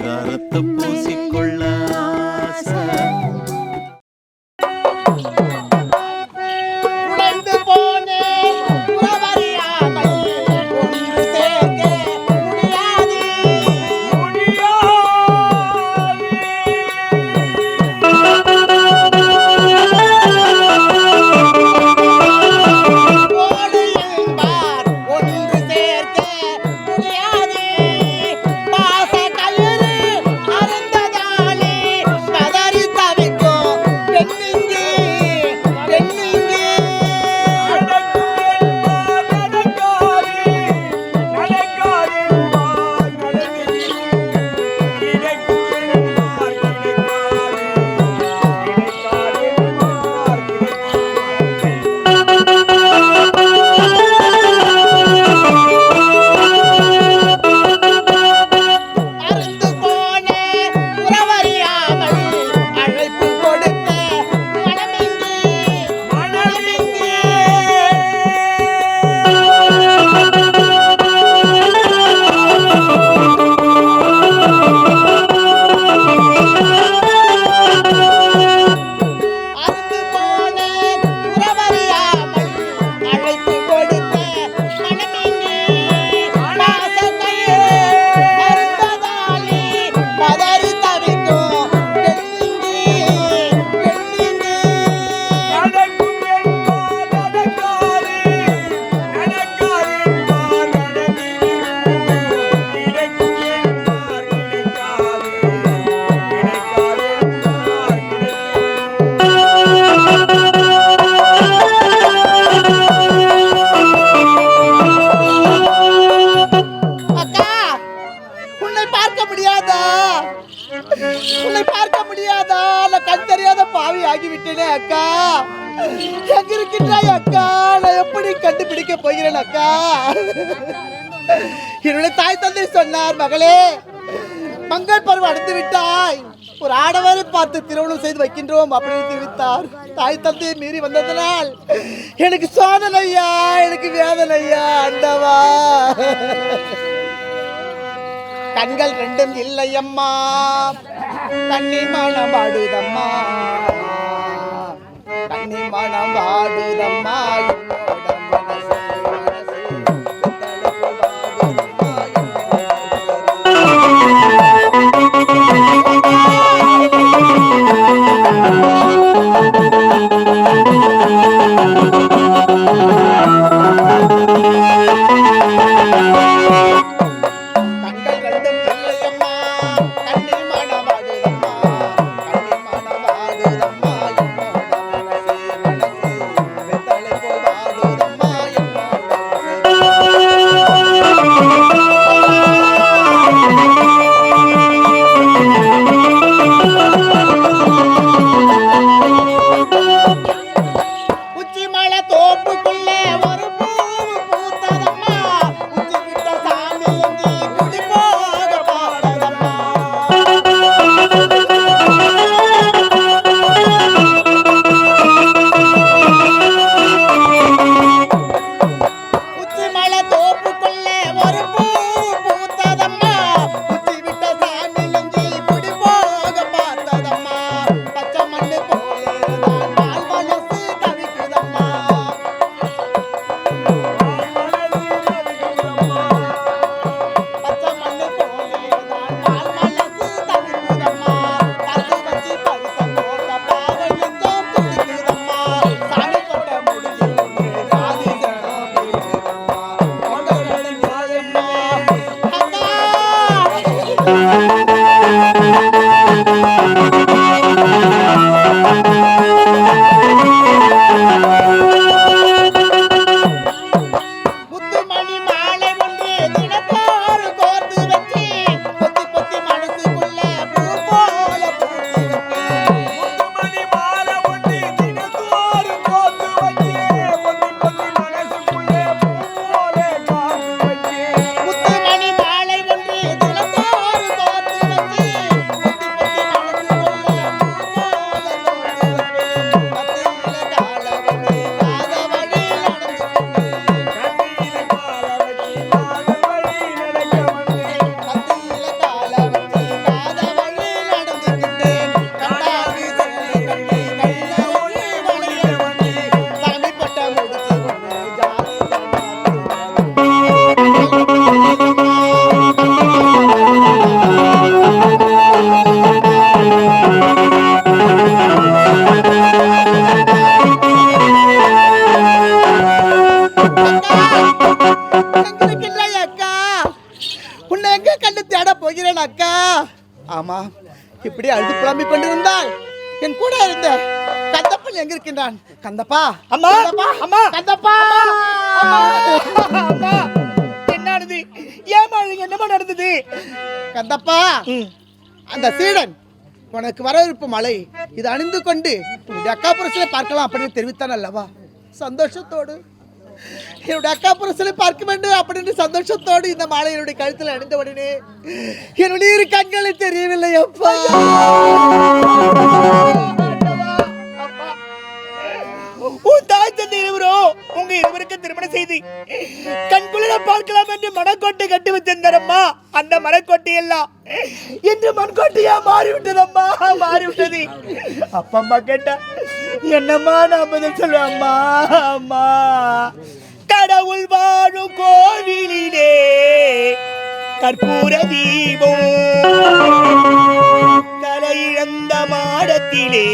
ஆதாரத்தை பூசிக்கொள்ள போகிறேன் அக்கா என்னுடைய தாய் தந்தை சொன்னார் மகளே மங்கள் பருவம் அடைந்து விட்டாய். ஒரு ஆடவரை பார்த்து திருமணம் செய்து வைக்கின்றோம் அப்படின்னு தெரிவித்தார். தாய் தந்தையை மீறி வந்ததனால் எனக்கு சோதனையா எனக்கு வேதனையா அண்டவா. கண்கள் ரெண்டும் இல்லை அம்மா கண்ணி மனம் வாடுதம்மா கண்ணி மனம் வாடுதம்மா தேட போகிறேன் அக்கா. ஆமா இப்படி அழுது புலம்பிக் கொண்டிருந்தால் என் கூட இருந்த கந்தப்பன் எங்க இருக்கின்றான்? கந்தப்பா அம்மா கந்தப்பா அம்மா. கந்தப்பா. அம்மா. என்னது ஏமா என்னமா நடந்தது? கந்தப்பா. அந்த சீடன் உனக்கு வரவிருப்பு மலை. இது அணிந்து கொண்டு உன்னுடைய அக்கா புருஷனை பார்க்கலாம் அப்படின்னு தெரிவித்தான் அல்லவா? சந்தோஷத்தோடு. என்னுடைய அக்கா புரசலை பார்க்க வேண்டும் அப்படின்னு சந்தோஷத்தோடு இந்த மாலை என்னுடைய கழுத்தில் அணிந்த உடனே என்னுடைய இரு கண்களை தெரியவில்லை அப்பா. உன் தாய் தந்தை இருவரோ உங்க இருவருக்கு திருமணம் செய்து கண்குளிர பார்க்கலாம் என்று மனக்கோட்டை கட்டி வச்சிருந்தாரம்மா. அந்த மரக்கோட்டை எல்லாம் இன்று மண்கோட்டையா மாறிவிட்டதம்மா. மாறிவிட்டது. அப்பா அம்மா கேட்டா என்னம்மா நான் பதில் சொல்லுவேன் அம்மா அம்மா. கடவுள் வாழும் கோவிலிலே கற்பூர தீபம் தலையிழந்த மாடத்திலே